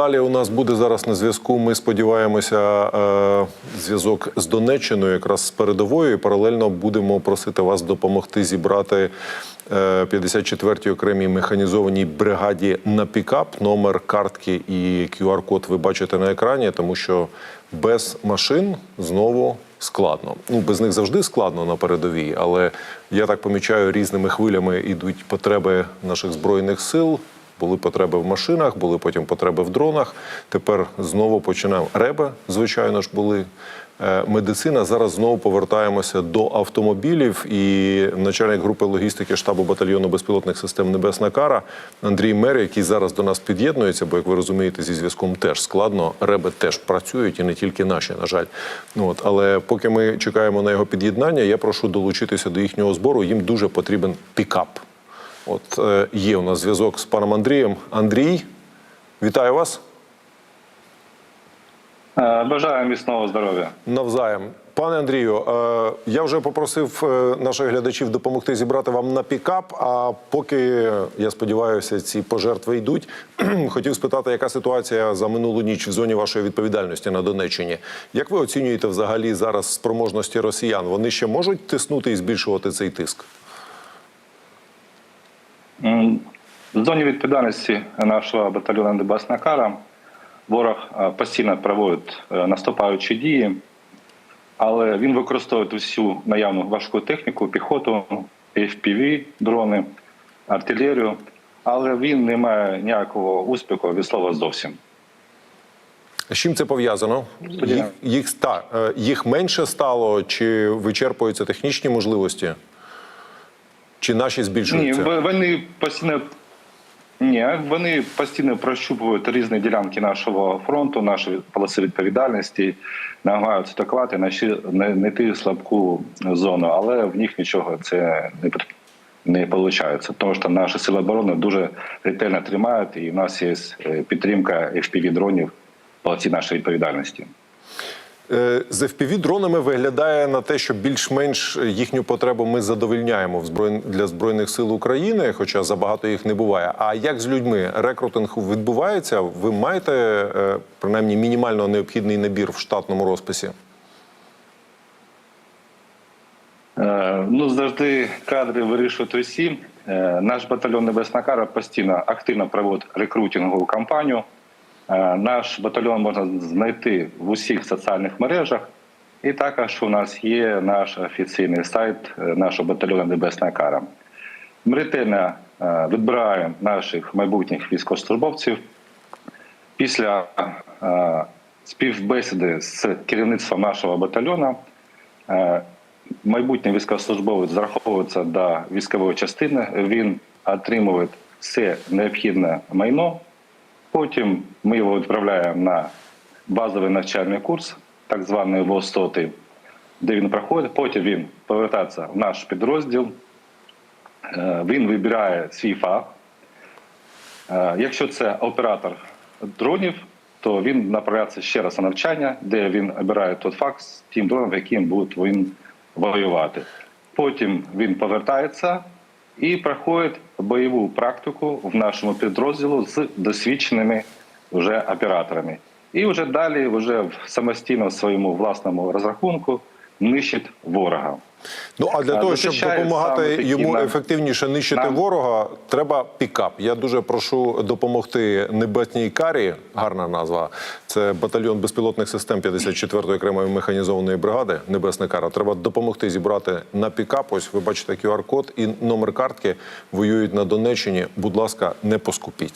Далі у нас буде зараз на зв'язку. Ми сподіваємося, е, зв'язок з Донеччиною, якраз з передовою. І паралельно будемо просити вас допомогти зібрати е, 54-й окремій механізованій бригаді на пікап. Номер картки і QR-код ви бачите на екрані, тому що без машин знову складно. Ну без них завжди складно на передовій, але я так помічаю, різними хвилями йдуть потреби наших збройних сил. Були потреби в машинах, були потім потреби в дронах. Тепер знову починаємо. Реби, звичайно ж, були. Е, Медицина зараз знову повертаємося до автомобілів. І начальник групи логістики штабу батальйону безпілотних систем Небесна Кара Андрій Мер, який зараз до нас під'єднується, бо як ви розумієте, зі зв'язком теж складно. Реби теж працюють, і не тільки наші, на жаль. Ну от, але поки ми чекаємо на його під'єднання, я прошу долучитися до їхнього збору. Їм дуже потрібен пікап. От е, є у нас зв'язок з паном Андрієм. Андрій, вітаю вас. Е, Бажаю міцного здоров'я. Навзаєм. Пане Андрію, е, я вже попросив наших глядачів допомогти зібрати вам на пікап. А поки я сподіваюся, ці пожертви йдуть. Хотів спитати, яка ситуація за минулу ніч в зоні вашої відповідальності на Донеччині? Як ви оцінюєте взагалі зараз спроможності росіян? Вони ще можуть тиснути і збільшувати цей тиск? В зоні відповідальності нашого батальйону Небесна Кара ворог е, постійно проводить е, наступаючі дії, але він використовує всю наявну важку техніку, піхоту, FPV, дрони, артилерію, але він не має ніякого успіху від слова зовсім. З чим це пов'язано? Їх, їх, е, їх менше стало, чи вичерпуються технічні можливості? Чи наші Ні, збільшуються? в- вони постійно. Ні, вони постійно прощупують різні ділянки нашого фронту, нашої полоси відповідальності, намагаються атакувати наші не слабку зону, але в них нічого це не не виходить. Тому що наші сили оборони дуже ретельно тримають, і в нас є е, підтримка fpv дронів полоці нашої відповідальності. Е, З FPV-дронами виглядає на те, що більш-менш їхню потребу ми зброй... для Збройних сил України, хоча забагато їх не буває. А як з людьми? Рекрутинг відбувається? Ви маєте е, принаймні мінімально необхідний набір в штатному розписі? Е, Ну, завжди кадри вирішують усі. Наш батальйон Небесна Кара постійно активно проводить рекрутингову кампанію. Е, Наш батальйон можна знайти в усіх соціальних мережах. І також у нас є наш офіційний сайт е, нашого батальйону Небесна Кара. Ми ретельно е, відбираємо наших майбутніх військовослужбовців. Після співбесіди з керівництвом нашого батальйону майбутній військовослужбовець зараховується до військової частини. Він отримує все необхідне майно. Потім ми його відправляємо на базовий навчальний курс, так званий ВОСТОТи, де він проходить. Потім він повертається в наш підрозділ. Е, Він вибирає свій фах. Е, Якщо це оператор дронів, то він направляється ще раз на навчання, де він обирає той факт з тим дроном, яким буде він воювати. Потім він повертається і проходять бойову практику в нашому підрозділу з досвідченими вже операторами. І вже далі, вже в самостійно своєму власному розрахунку, нищить ворога. Ну а для того, щоб допомагати йому ефективніше нищити нам- ворога, треба пікап. Я дуже прошу допомогти небесній карі. Гарна назва. Це батальйон безпілотних систем 54-ї окремої механізованої бригади. Небесна кара. Треба допомогти зібрати на пікап. Ось ви бачите QR-код і номер картки. Воюють на Донеччині. Будь ласка, не поскупіться.